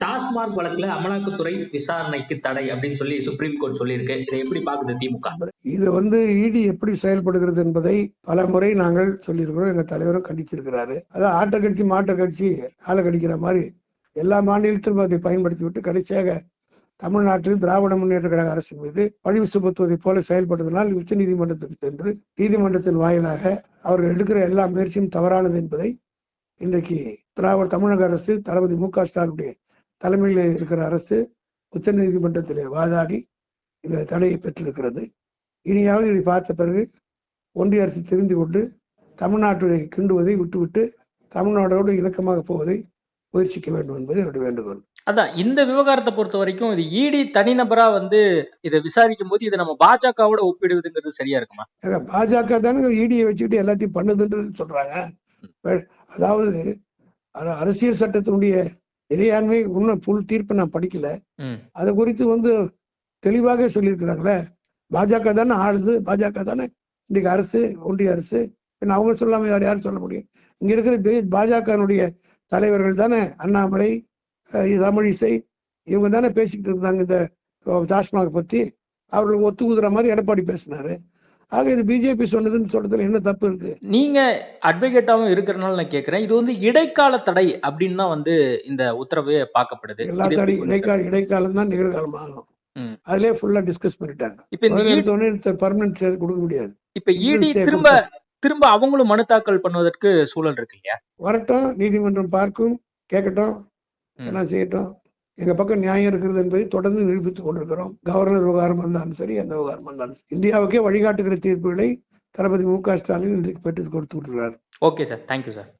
டாஸ்மாக் வழக்குல அமலாக்கத்துறை விசாரணைக்கு தடை அப்படின்னு சொல்லி சுப்ரீம் கோர்ட் சொல்லியிருக்கு. இதை எப்படி பாக்குது திமுக? இது வந்து இடி எப்படி செயல்படுகிறது என்பதை பல முறை நாங்கள் சொல்லியிருக்கிறோம். எங்க தலைவரும் கண்டிச்சிருக்கிறாரு. அதாவது ஆட்ட கட்சி மாட்ட கட்சி ஆளை கடிக்கிற மாதிரி எல்லா மாநிலத்திலும் அதை பயன்படுத்தி விட்டு கடைசியாக தமிழ்நாட்டில் திராவிட முன்னேற்ற கழக அரசு மீது பழிவு சுமத்துவதைப் போல செயல்படுவதனால் உச்ச நீதிமன்றத்துக்கு சென்று நீதிமன்றத்தின் வாயிலாக அவர்கள் எடுக்கிற எல்லா முயற்சியும் தவறானது என்பதை இன்றைக்கு திராவிட தமிழக அரசு தளபதி மு க ஸ்டாலினுடைய தலைமையில் இருக்கிற அரசு உச்ச நீதிமன்றத்திலே வாதாடி இந்த தடையை பெற்றிருக்கிறது. இனியாவது இதை பார்த்த பிறகு ஒன்றிய அரசு தெரிந்து கொண்டு தமிழ்நாட்டை கிண்டுவதை விட்டுவிட்டு தமிழ்நாடோடு இணக்கமாக போவதை முயற்சிக்க வேண்டும் என்பது என்னுடைய வேண்டுகோள். அதான் இந்த விவகாரத்தை பொறுத்த வரைக்கும் இது இடி தனிநபரா வந்து இதை விசாரிக்கும் போது இதை நம்ம பாஜகவோட ஒப்பிடுவதுங்கிறது சரியா இருக்குமா? ஏங்க, பாஜக தானே இடியை வச்சுக்கிட்டு எல்லாத்தையும் பண்ணுதுன்றது சொல்றாங்க. அதாவது அர- அரசியல் சட்டத்தினுடைய இறையாண்மை இன்னும் ஃபுல் தீர்ப்பை நான் படிக்கல. அதை குறித்து வந்து தெளிவாக சொல்லியிருக்கிறாங்களே. பாஜக தானே ஆளுது. பாஜக தானே இன்னைக்கு அரசு ஒன்றிய அரசு. பின்ன அவங்க சொல்லாம யார் யார் சொல்ல முடியும்? இங்க இருக்கிற பாஜகனுடைய தலைவர்கள் தானே அண்ணாமலை தமிழிசை இவங்க தானே பேசிக்கிட்டு இருந்தாங்க இந்த டாஸ்மாக் பத்தி. அவர்களுக்கு ஒத்துக்குதுற மாதிரி எடப்பாடி பேசினாரு. ஆக இது பிஜேபி சொன்னதுன்னு சொல்றதுல என்ன தப்பு இருக்கு? நீங்க அட்வொகேட்டாவும் இருக்கிறனால நான் கேக்குறேன். இது வந்து இடைக்கால தடை அப்படின்னு தான் வந்து இந்த உத்தரவே பார்க்கப்படுது. எல்லா தடை? இடைக்கால இடைக்காலம் தான் நிகழ்காலம் ஆகும். ம். அதுலயே ஃபுல்லா டிஸ்கஸ் பண்ணிட்டாங்க. இப்ப இந்த பர்மனன்ட் கொடுக்க முடியாது. இப்ப இடி stay திரும்ப திரும்ப அவங்களும் மனு தாக்கல் பண்ணுவதற்கு சூழல் இருக்கு இல்லையா? வரட்டும் நீதிமன்றம் பார்க்கும் கேட்கட்டும். எல்லாம் செய்யட்டும். எங்க பக்கம் நியாயம் இருக்கிறது என்பதை தொடர்ந்து நிரூபித்துக் கொண்டிருக்கிறோம். கவர்னர் விவகாரம் இருந்தாலும் சரி எந்த விவகாரம் வந்தாலும் சரி. இந்தியாவுக்கே வழிகாட்டுகிற தீர்ப்புகளை தளபதி மு க ஸ்டாலின் இன்றைக்கு பெற்று கொடுத்து விட்டுருக்கிறார் okay sir. Thank you sir